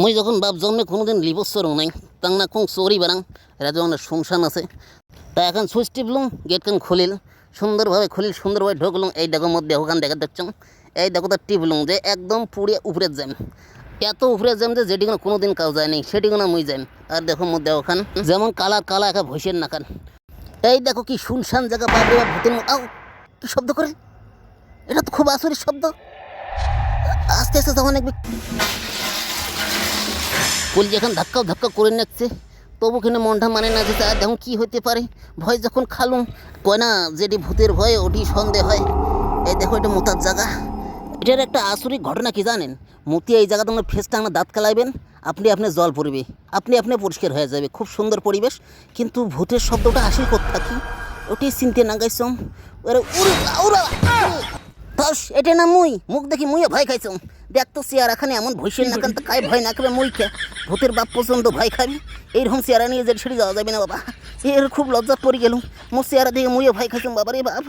মুই যখন বাপ জন্মে কোনোদিন লিবস্বর নাই, তাং না কোন চোরি বারাং এরা যখন শুনশান আছে। তা এখন সুইচ টিপলুম গেটখান খুলিল, সুন্দরভাবে খুলিল, সুন্দরভাবে ঢুকলুম, এই দেখো মধ্যে ওখান দেখা দেখছম এই দেখো তো টিপলুম যে একদম পুড়ে উপরে যাম এত উপরে যাম যে যেটি কোনো কোনোদিন কাউ যায় নাই সেটি কোনো মুই যাম আর দেখো মধ্যে ওখান যেমন কালা কালা একা ভৈসের নাকান। এই দেখো কি শুনশান জায়গা বাবরে বা ভূতের আউ, কি শব্দ করে? এটা তো খুব আসরির শব্দ। আস্তে আস্তে তখন একবার। পুল যখন ধাক্কা ধাক্কা করে নিচ্ছে, তবু কিনা মনটা মানে না যে আর দেখুন কী হতে পারে। ভয় যখন খালুম, কয় না, যেটি ভূতের ভয়ে, ওটি সন্দেহ হয়। এই দেখো, এটা মোতার জায়গা। এটার একটা আসরিক ঘটনা কি জানেন? মতি, এই জায়গাতে আপনার ফেসটা আপনার দাঁত কালাইবেন, আপনি আপনি জল পড়বে আপনি আপনি পরিষ্কার হয়ে যাবে, খুব সুন্দর পরিবেশ। কিন্তু ভূতের শব্দটা আসি কোথাকি ওটি চিনতে না গাইছম? ওরে উড়া এটা না মুই। মুখ দেখি মুইও ভয় খাইছম। দেখ তো চেয়ার এখানে এমন ভৈসের না তো কাই ভয় না খাবে মুই খে ভূতের বাপ পর্যন্ত ভয় খাবি। এইরকম চেয়ারা নিয়ে যে ছেড়ে যাওয়া যাবে না বাবা। এর খুব লজ্জা পড়ে গেলুম। মোর চেয়ারা দেখে মুইও ভয় খাইছম বাবা রে বাপ।